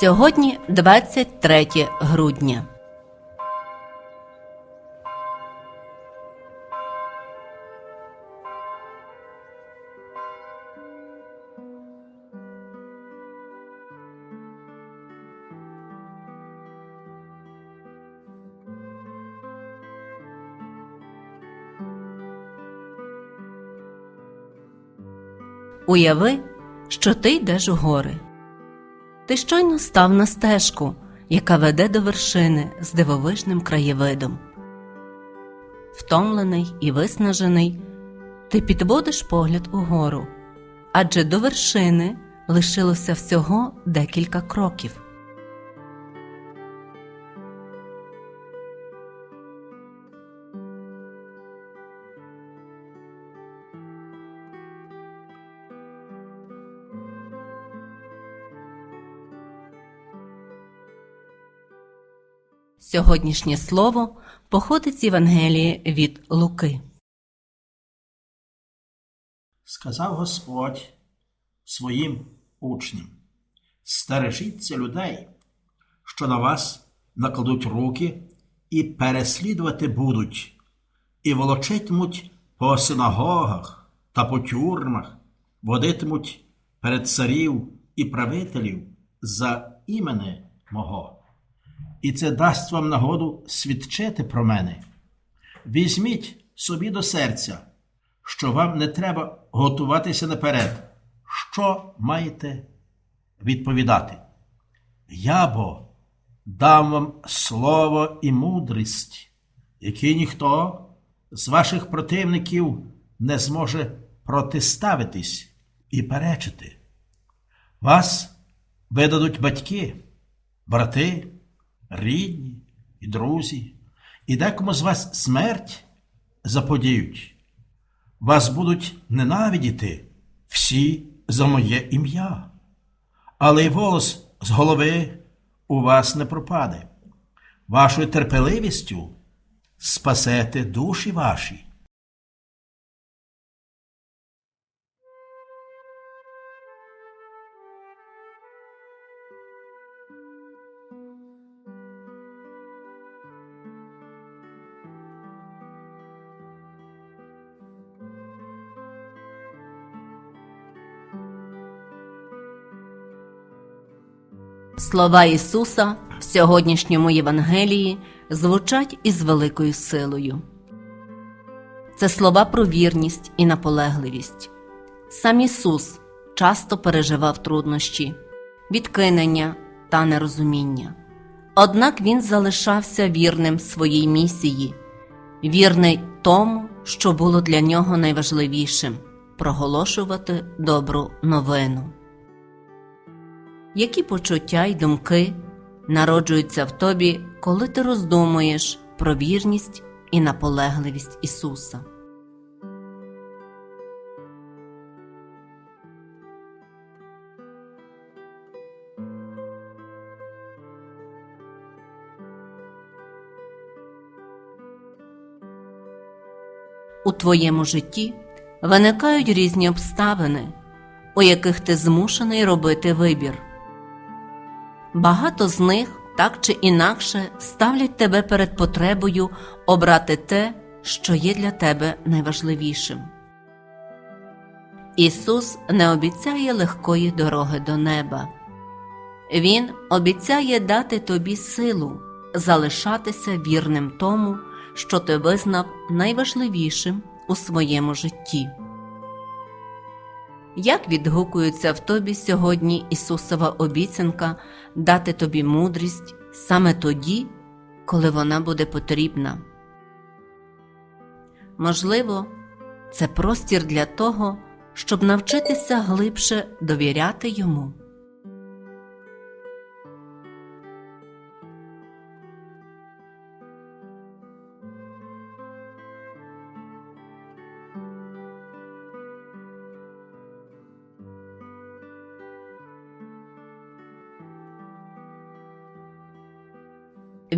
Сьогодні 23 грудня. Уяви, що ти йдеш у гори. Ти щойно став на стежку, яка веде до вершини з дивовижним краєвидом. Втомлений і виснажений, ти підводиш погляд угору, адже до вершини лишилося всього декілька кроків. Сьогоднішнє слово походить з Євангелії від Луки. Сказав Господь своїм учням: Стережіться людей, що на вас накладуть руки і переслідувати будуть, і волочитимуть по синагогах та по тюрмах, водитимуть перед царів і правителів за імене мого. І це дасть вам нагоду свідчити про мене. Візьміть собі до серця, що вам не треба готуватися наперед. Що маєте відповідати? Я бо дам вам слово і мудрість, які ніхто з ваших противників не зможе протиставитись і перечити. Вас видадуть батьки, брати, рідні і друзі, і декому з вас смерть заподіють. Вас будуть ненавидіти всі за моє ім'я, але й волос з голови у вас не пропаде. Вашою терпеливістю спасете душі ваші. Слова Ісуса в сьогоднішньому Євангелії звучать із великою силою. Це слова про вірність і наполегливість. Сам Ісус часто переживав труднощі, відкинення та нерозуміння. Однак Він залишався вірним своїй місії, вірний тому, що було для нього найважливішим проголошувати добру новину які почуття й думки народжуються в тобі, коли ти роздумуєш про вірність і наполегливість Ісуса. У твоєму житті виникають різні обставини, у яких ти змушений робити вибір. Багато з них так чи інакше ставлять тебе перед потребою обрати те, що є для тебе найважливішим. Ісус не обіцяє легкої дороги до неба. Він обіцяє дати тобі силу залишатися вірним тому, що ти визнав найважливішим у своєму житті. Як відгукується в тобі сьогодні Ісусова обіцянка дати тобі мудрість саме тоді, коли вона буде потрібна? Можливо, це простір для того, щоб навчитися глибше довіряти йому.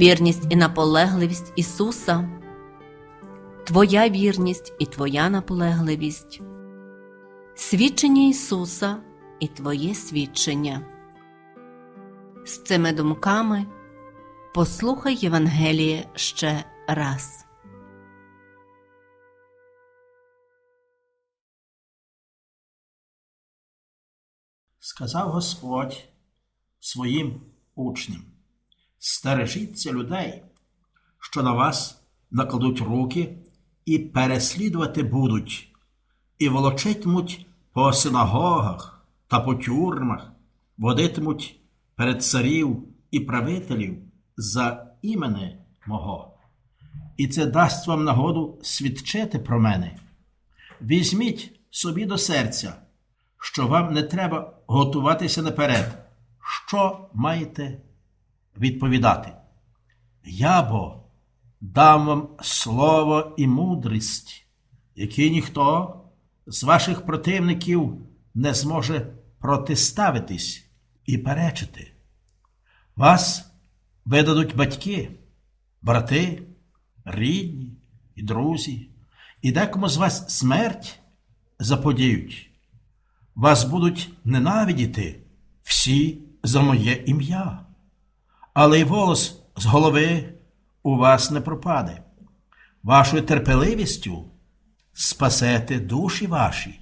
Вірність і наполегливість Ісуса, Твоя вірність і Твоя наполегливість, свідчення Ісуса і Твоє свідчення. З цими думками послухай Євангеліє ще раз. Сказав Господь своїм учням: Стережіться людей, що на вас накладуть руки і переслідувати будуть, і волочитимуть по синагогах та по тюрмах, водитимуть перед царів і правителів за імени мого. І це дасть вам нагоду свідчити про мене. Візьміть собі до серця, що вам не треба готуватися наперед. Що маєте відповідати? Я бо дам вам слово і мудрість, які ніхто з ваших противників не зможе протиставитись і перечити. Вас видадуть батьки, брати, рідні і друзі, і декому з вас смерть заподіють. Вас будуть ненавидіти всі за моє ім'я, але й волос з голови у вас не пропаде. Вашою терпеливістю спасете душі ваші.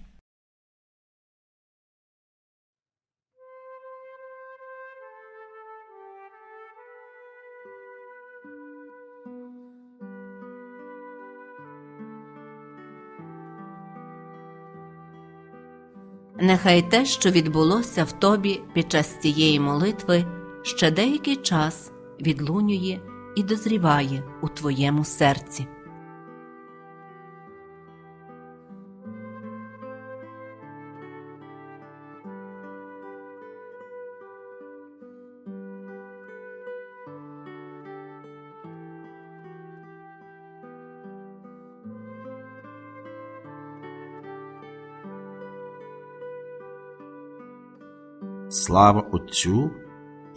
Нехай те, що відбулося в тобі під час цієї молитви, ще деякий час відлунює і дозріває у твоєму серці. Слава Отцю